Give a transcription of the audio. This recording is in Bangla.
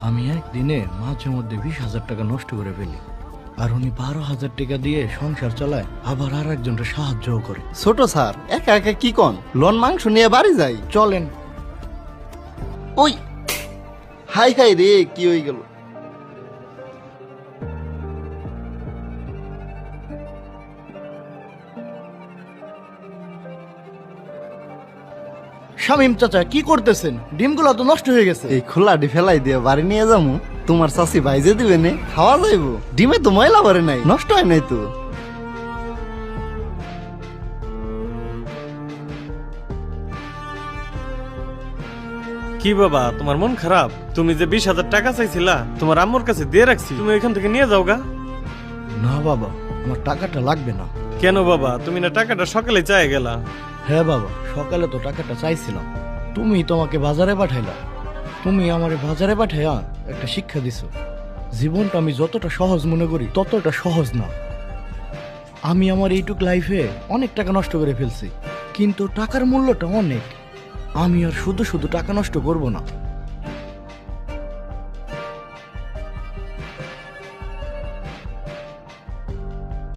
আমি একদিনে মাঝে মধ্যে বিশ হাজার টাকা নষ্ট করে ফেলি। আর উনি বারো হাজার টাকা দিয়ে সংসার চালায় আবার আর একজনটা সাহায্যও করে। ছোট স্যার একা একা কি কন? লন মাংস নিয়ে বাড়ি যাই। চলেন। ওই হাই হাই রে কি হয়ে গেল? শামিম চাচা কি করতেছেন? ডিমগুলো তো নষ্ট হয়ে গেছে। এই খোলাটি ফেলাই দিয়ে বাড়ি নিয়ে যাব তোমার চাষি ভাইজে দিবে নে খাওয়া যাইবো। ডিমে তো ময়লা ভরে নাই নষ্ট হয় নাই তো। কি বাবা তোমার মন খারাপ? তুমি যে বিশ হাজার টাকা চাইছিলা তোমার আম্মুর কাছে দিয়ে রাখছি। তুমি এখান থেকে নিয়ে যাও গা। না বাবা আমার টাকাটা লাগবে না। কেন বাবা তুমি না টাকাটা সকালে চাই গেলা। হ্যাঁ বাবা, সকালে তো টাকাটা চাইছিলাম। তুমি তোমাকে বাজারে পাঠাইলা। তুমি আমার বাজারে পাঠাইয়া একটা শিক্ষা দিছো। জীবনটা আমি যতটা সহজ মনে করি, ততটা সহজ না। আমি আমার এইটুক লাইফে অনেক টাকা নষ্ট করে ফেলছি, কিন্তু টাকার মূল্যটা অনেক। আমি আর শুধু শুধু টাকা নষ্ট করব না।